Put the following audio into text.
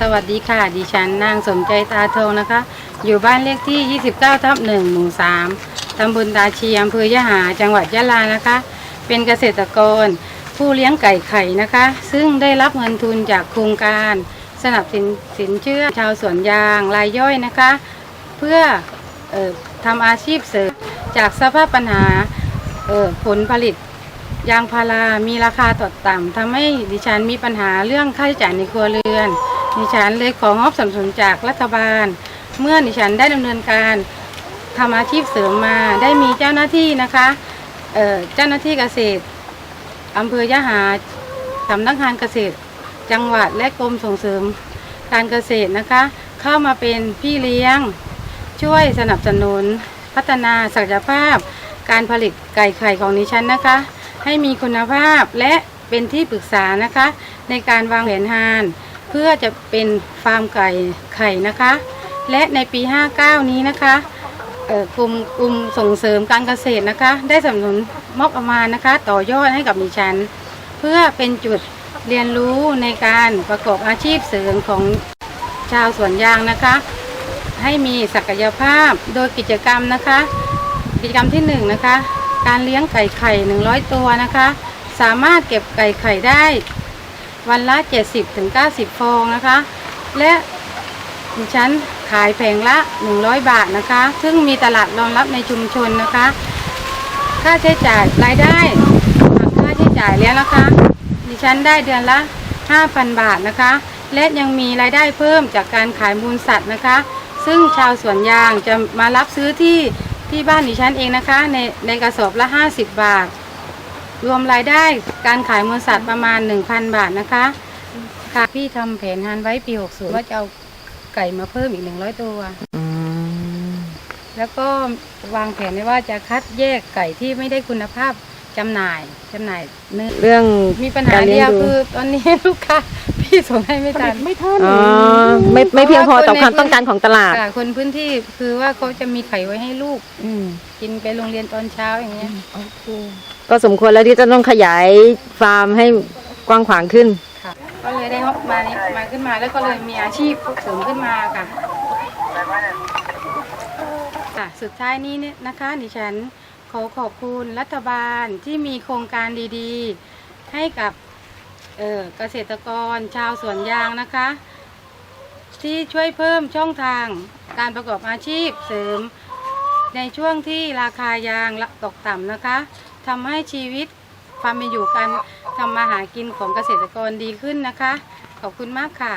สวัสดีค่ะ ดิฉันนางสมใจตาทองนะคะ อยู่บ้านเลขที่ 29 ทับ1หมู่ 3 ตำบลตาชีอำเภอยะหา จังหวัดยะลานะคะ เป็นเกษตรกร ผู้เลี้ยงไก่ไข่นะคะ ซึ่งได้รับเงินทุนจากโครงการ สนับสนุนสินเชื่อชาวสวนยางรายย่อยนะคะ เพื่อออทำอาชีพเสริมจากสภาพปัญหาผลผลิตยางพารามีราคาตกต่ำทำให้ดิฉันมีปัญหาเรื่องค่าใช้จ่ายในครัวเรือน ดิฉันเลยของบสนับสนุนจากรัฐบาล เมื่อดิฉันได้ดำเนินการทำอาชีพเสริมมาได้มีเจ้าหน้าที่นะคะเเจ้าหน้าที่เกษตรอำเภอยะหาสำนักงานเกษตร จังหวัดและกรมส่งเสริมการเกษตรนะคะ เข้ามาเป็นพี่เลี้ยง ช่วยสนับสนุน พัฒนาศักยภาพ การผลิตไก่ไข่ของดิฉันนะคะ ให้มีคุณภาพและเป็นที่ปรึกษานะคะ ในการวางแผนงาน พื่อจะเป็นฟาร์มไก่ไข่นะคะ และในปี 59 นี้นะคะกลุ่มกลุ่มส่งเสริมการเกษตรนะคะ ได้สนับสนุนมอบประมาณนะคะ ต่อยอดให้กับดิฉัน เพื่อเป็นจุดเรียนรู้ในการประกอบอาชีพเสริมของชาวสวนยางนะคะ ให้มีศักยภาพโดยกิจกรรมนะคะ กิจกรรมที่หนึ่งนะคะ การเลี้ยงไก่ไข่ 100 ตัวนะคะ สามารถเก็บไก่ไข่ได้ วันละ70ถึง90 ฟองนะคะ และดิฉันขายแผงละ 100 บาทนะคะ ซึ่งมีตลาดรองรับในชุมชนนะคะ ค่าใช้จ่ายรายได้หักค่าใช้จ่ายแล้วนะคะ ดิฉันได้เดือนละ 5,000 บาทนะคะ และยังมีรายได้เพิ่มจากการขายมูลสัตว์นะคะ ซึ่งชาวสวนยางจะมารับซื้อที่ที่บ้านดิฉันเองนะคะ ในในกระสอบละ 50 บาท รวมรายได้การขายมูลสัตว์ประมาณ 1,000 บาทนะคะ ค่ะพี่ทำแผนงานไว้ปี 60 ว่าจะเอาไก่มาเพิ่มอีก 100 ตัว อืมแล้วก็วางแผนไว้ว่าจะคัดแยกไก่ที่ไม่ได้คุณภาพจำหน่ายจำหน่ายเนื้อเรื่องมีปัญหาการเลี้เดียงยวดูคือตอนนี้ลูกค้าพี่ส่งให้ไม่ทันไม่ทันอ๋อไม่ไม่เพียงพอต่อความต้องการของตลาด ค่ะคนพื้นที่คือว่าเขาจะมีไข่ไว้ให้ลูกอืมกินไปโรงเรียนตอนเช้าอย่างเงี้ย โอเค ก็สมควรแล้วที่จะต้องขยายฟาร์มให้กว้างขวางขึ้น ก็เลยได้มานี่มาขึ้นมาแล้วก็เลยมีอาชีพเสริมขึ้นมาค่ะค่ะสุดท้ายนี้เนี่ยนะคะดิฉันขอขอบคุณรัฐบาลที่มีโครงการดีๆ ให้กับเเกษตรกรชาวสวนยางนะคะ ที่ช่วยเพิ่มช่องทางการประกอบอาชีพเสริมในช่วงที่ราคายางตกต่ำนะคะ ทำให้ชีวิตความเป็นอยู่การทำมาหากินของเกษตรกรดีขึ้นนะคะ ขอบคุณมากค่ะ